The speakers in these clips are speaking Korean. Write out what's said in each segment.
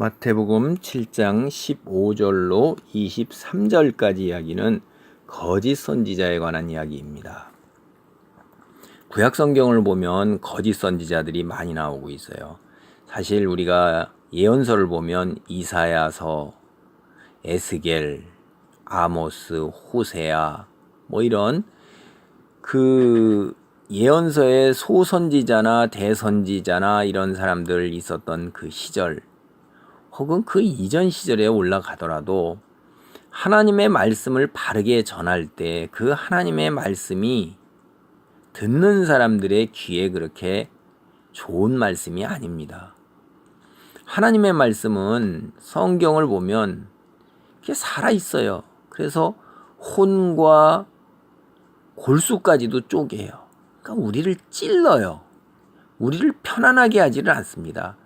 마태복음 7장 15절로 23절까지 이야기는 거짓 선지자에 관한 이야기입니다. 구약 성경을 보면 거짓 선지자들이 많이 나오고 있어요. 사실 우리가 예언서를 보면 이사야서, 에스겔, 아모스, 호세아 뭐 이런 그 예언서의 소선지자나 대선지자나 이런 사람들 있었던 그 시절 혹은 그 이전 시절에 올라가더라도 하나님의 말씀을 바르게 전할 때 그 하나님의 말씀이 듣는 사람들의 귀에 그렇게 좋은 말씀이 아닙니다. 하나님의 말씀은 성경을 보면 이게 살아 있어요. 그래서 혼과 골수까지도 쪼개요. 그러니까 우리를 찔러요. 우리를 편안하게 하지를 않습니다.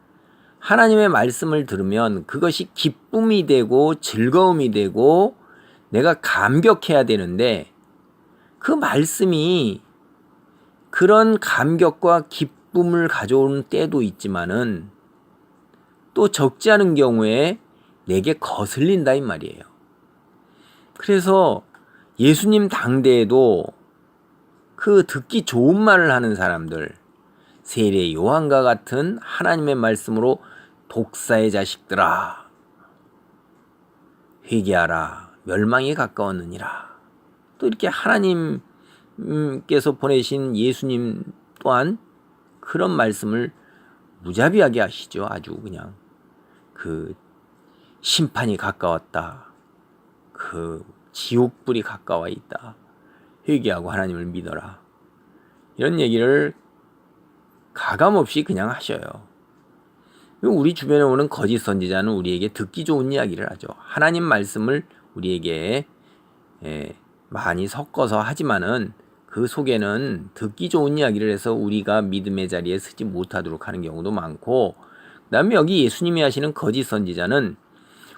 하나님의 말씀을 들으면 그것이 기쁨이 되고 즐거움이 되고 내가 감격해야 되는데 그 말씀이 그런 감격과 기쁨을 가져오는 때도 있지만은 또 적지 않은 경우에 내게 거슬린다 이 말이에요. 그래서 예수님 당대에도 그 듣기 좋은 말을 하는 사람들 세례 요한과 같은 하나님의 말씀으로 독사의 자식들아 회개하라. 멸망에 가까웠느니라. 또 이렇게 하나님께서 보내신 예수님 또한 그런 말씀을 무자비하게 하시죠. 아주 그냥 그 심판이 가까웠다. 그 지옥불이 가까워 있다. 회개하고 하나님을 믿어라. 이런 얘기를 가감없이 그냥 하셔요. 우리 주변에 오는 거짓 선지자는 우리에게 듣기 좋은 이야기를 하죠. 하나님 말씀을 우리에게 예, 많이 섞어서 하지만은 그 속에는 듣기 좋은 이야기를 해서 우리가 믿음의 자리에 서지 못하도록 하는 경우도 많고, 그 다음에 여기 예수님이 하시는 거짓 선지자는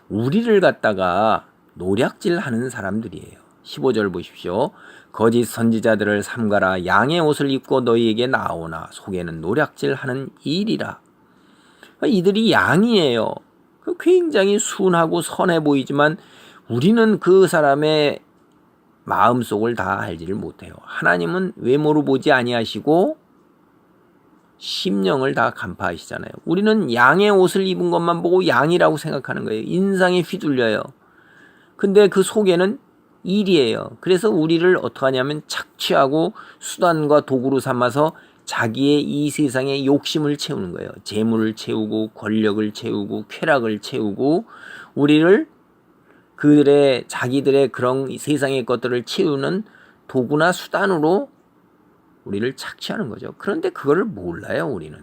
우리를 갖다가 노략질 하는 사람들이에요. 15절 보십시오. 거짓 선지자들을 삼가라 양의 옷을 입고 너희에게 나오나 속에는 노략질 하는 일이라. 이들이 양이에요. 그 굉장히 순하고 선해 보이지만 우리는 그 사람의 마음속을 다 알지를 못해요. 하나님은 외모로 보지 아니하시고 심령을 다 간파하시잖아요. 우리는 양의 옷을 입은 것만 보고 양이라고 생각하는 거예요. 인상에 휘둘려요. 근데 그 속에는 일이에요. 그래서 우리를 어떻게 하냐면 착취하고 수단과 도구로 삼아서 자기의 이 세상의 욕심을 채우는 거예요. 재물을 채우고 권력을 채우고 쾌락을 채우고 우리를 그들의 자기들의 그런 세상의 것들을 채우는 도구나 수단으로 우리를 착취하는 거죠. 그런데 그거를 몰라요, 우리는.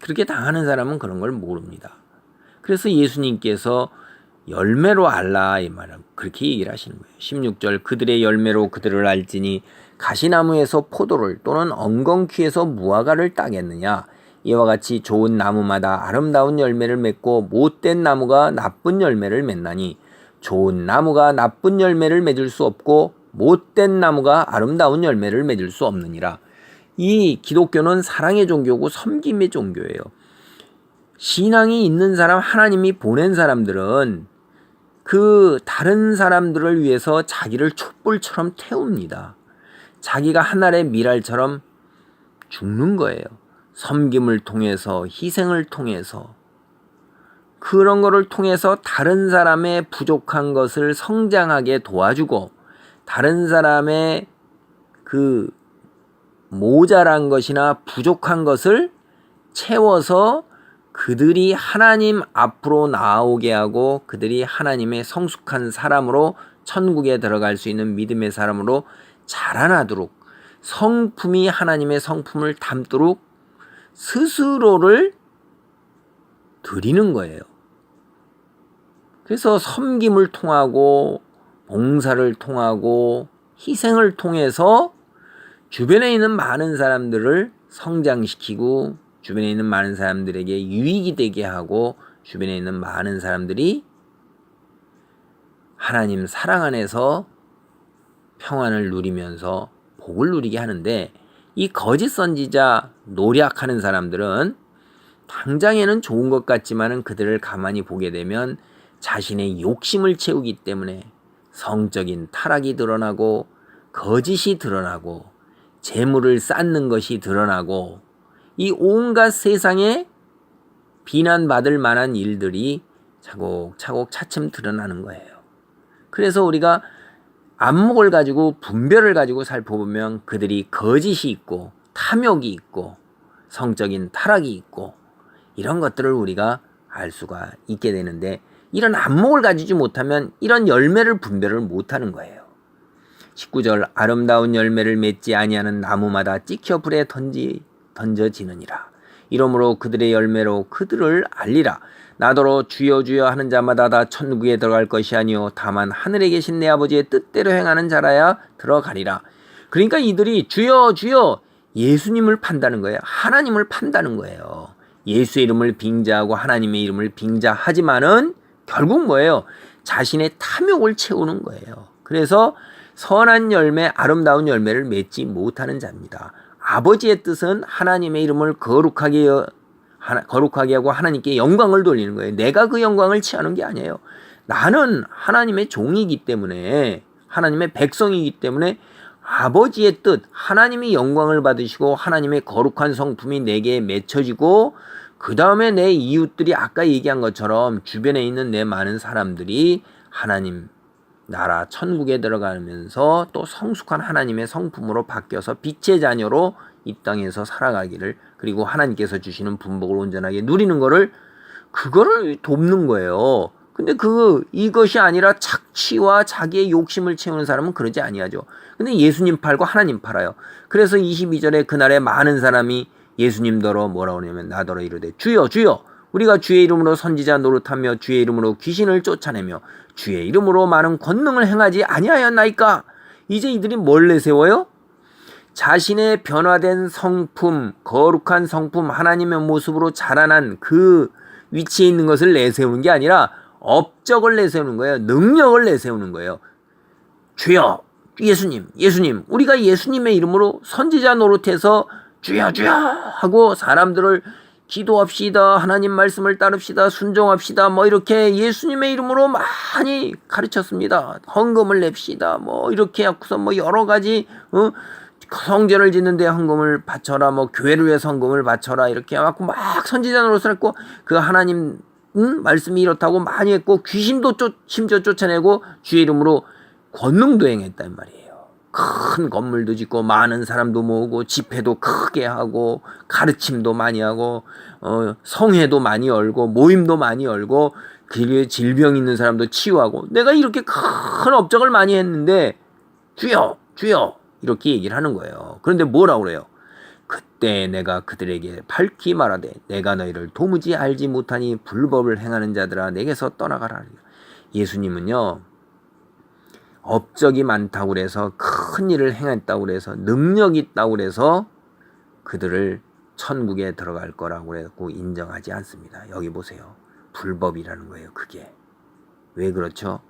그렇게 당하는 사람은 그런 걸 모릅니다. 그래서 예수님께서 열매로 알라 이 말은 그렇게 얘기를 하시는 거예요. 16절 그들의 열매로 그들을 알지니 가시나무에서 포도를 또는 엉겅퀴에서 무화과를 따겠느냐 이와 같이 좋은 나무마다 아름다운 열매를 맺고 못된 나무가 나쁜 열매를 맺나니 좋은 나무가 나쁜 열매를 맺을 수 없고 못된 나무가 아름다운 열매를 맺을 수 없느니라. 이 기독교는 사랑의 종교고 섬김의 종교예요. 신앙이 있는 사람, 하나님이 보낸 사람들은 그 다른 사람들을 위해서 자기를 촛불처럼 태웁니다. 자기가 하늘의 미랄처럼 죽는 거예요. 섬김을 통해서, 희생을 통해서, 그런 거를 통해서 다른 사람의 부족한 것을 성장하게 도와주고, 다른 사람의 그 모자란 것이나 부족한 것을 채워서 그들이 하나님 앞으로 나오게 하고 그들이 하나님의 성숙한 사람으로 천국에 들어갈 수 있는 믿음의 사람으로 자라나도록 성품이 하나님의 성품을 담도록 스스로를 드리는 거예요. 그래서 섬김을 통하고 봉사를 통하고 희생을 통해서 주변에 있는 많은 사람들을 성장시키고 주변에 있는 많은 사람들에게 유익이 되게 하고 주변에 있는 많은 사람들이 하나님 사랑 안에서 평안을 누리면서 복을 누리게 하는데 이 거짓 선지자 노력하는 사람들은 당장에는 좋은 것 같지만은 그들을 가만히 보게 되면 자신의 욕심을 채우기 때문에 성적인 타락이 드러나고 거짓이 드러나고 재물을 쌓는 것이 드러나고 이 온갖 세상에 비난받을 만한 일들이 차곡차곡 차츰 드러나는 거예요. 그래서 우리가 안목을 가지고 분별을 가지고 살펴보면 그들이 거짓이 있고 탐욕이 있고 성적인 타락이 있고 이런 것들을 우리가 알 수가 있게 되는데 이런 안목을 가지지 못하면 이런 열매를 분별을 못하는 거예요. 19절 아름다운 열매를 맺지 아니하는 나무마다 찍혀 불에 던지 던져지느니라. 이러므로 그들의 열매로 그들을 알리라. 나더러 주여 주여 하는 자마다 다 천국에 들어갈 것이 아니요 다만 하늘에 계신 내 아버지의 뜻대로 행하는 자라야 들어가리라. 그러니까 이들이 주여 주여 예수님을 판다는 거예요. 하나님을 판다는 거예요. 예수의 이름을 빙자하고 하나님의 이름을 빙자하지만은 결국 뭐예요? 자신의 탐욕을 채우는 거예요. 그래서 선한 열매, 아름다운 열매를 맺지 못하는 자입니다. 아버지의 뜻은 하나님의 이름을 거룩하게 거룩하게 하고 하나님께 영광을 돌리는 거예요. 내가 그 영광을 취하는 게 아니에요. 나는 하나님의 종이기 때문에 하나님의 백성이기 때문에 아버지의 뜻, 하나님이 영광을 받으시고 하나님의 거룩한 성품이 내게 맺혀지고 그 다음에 내 이웃들이 아까 얘기한 것처럼 주변에 있는 내 많은 사람들이 하나님 나라 천국에 들어가면서 또 성숙한 하나님의 성품으로 바뀌어서 빛의 자녀로 이 땅에서 살아가기를 그리고 하나님께서 주시는 분복을 온전하게 누리는 거를 그거를 돕는 거예요. 근데 그 이것이 아니라 착취와 자기의 욕심을 채우는 사람은 그러지 아니하죠. 근데 예수님 팔고 하나님 팔아요. 그래서 22절에 그날에 많은 사람이 예수님더러 뭐라 그러냐면 나더러 이르되 주여 주여 우리가 주의 이름으로 선지자 노릇하며 주의 이름으로 귀신을 쫓아내며 주의 이름으로 많은 권능을 행하지 아니하였나이까 이제 이들이 뭘 내세워요? 자신의 변화된 성품, 거룩한 성품, 하나님의 모습으로 자라난 그 위치에 있는 것을 내세우는 게 아니라 업적을 내세우는 거예요. 능력을 내세우는 거예요. 주여, 예수님, 예수님, 우리가 예수님의 이름으로 선지자 노릇해서 주여, 주여 하고 사람들을 기도합시다. 하나님 말씀을 따릅시다. 순종합시다. 뭐 이렇게 예수님의 이름으로 많이 가르쳤습니다. 헌금을 냅시다. 뭐 이렇게 하고서 뭐 여러 가지 어? 성전을 짓는데 헌금을 바쳐라. 뭐 교회를 위해서 헌금을 바쳐라. 이렇게 해갖고 막 선지자 노릇을 했고 그 하나님 응? 말씀이 이렇다고 많이 했고 귀신도 쫓, 심지어 쫓아내고 주의 이름으로 권능도 행했단 말이에요. 큰 건물도 짓고 많은 사람도 모으고 집회도 크게 하고 가르침도 많이 하고 어, 성회도 많이 열고 모임도 많이 열고 길에 질병 있는 사람도 치유하고 내가 이렇게 큰 업적을 많이 했는데 주여 주여 이렇게 얘기를 하는 거예요. 그런데 뭐라 그래요? 그때 내가 그들에게 밝히 말하되 내가 너희를 도무지 알지 못하니 불법을 행하는 자들아 내게서 떠나가라. 예수님은요. 업적이 많다고 그래서 큰 일을 행했다고 그래서 능력이 있다고 그래서 그들을 천국에 들어갈 거라고 그랬고 인정하지 않습니다. 여기 보세요. 불법이라는 거예요. 그게 왜 그렇죠?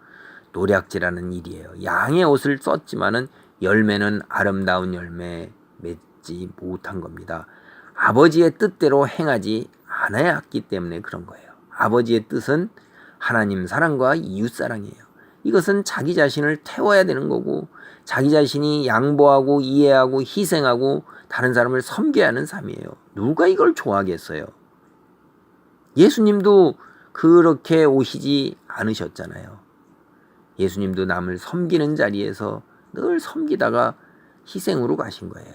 노략질하는 일이에요. 양의 옷을 썼지만은 열매는 아름다운 열매 맺지 못한 겁니다. 아버지의 뜻대로 행하지 않았기 때문에 그런 거예요. 아버지의 뜻은 하나님 사랑과 이웃 사랑이에요. 이것은 자기 자신을 태워야 되는 거고 자기 자신이 양보하고 이해하고 희생하고 다른 사람을 섬겨야 하는 삶이에요. 누가 이걸 좋아하겠어요? 예수님도 그렇게 오시지 않으셨잖아요. 예수님도 남을 섬기는 자리에서 늘 섬기다가 희생으로 가신 거예요.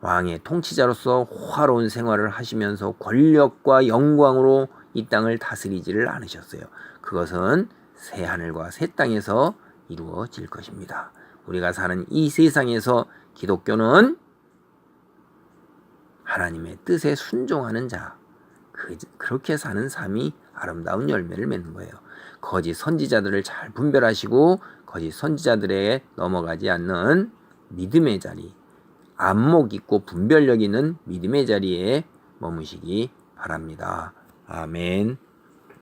왕의 통치자로서 화로운 생활을 하시면서 권력과 영광으로 이 땅을 다스리지를 않으셨어요. 그것은 새 하늘과 새 땅에서 이루어질 것입니다. 우리가 사는 이 세상에서 기독교는 하나님의 뜻에 순종하는 자, 그, 그렇게 사는 삶이 아름다운 열매를 맺는 거예요. 거짓 선지자들을 잘 분별하시고 거짓 선지자들에 넘어가지 않는 믿음의 자리, 안목 있고 분별력 있는 믿음의 자리에 머무시기 바랍니다. 아멘.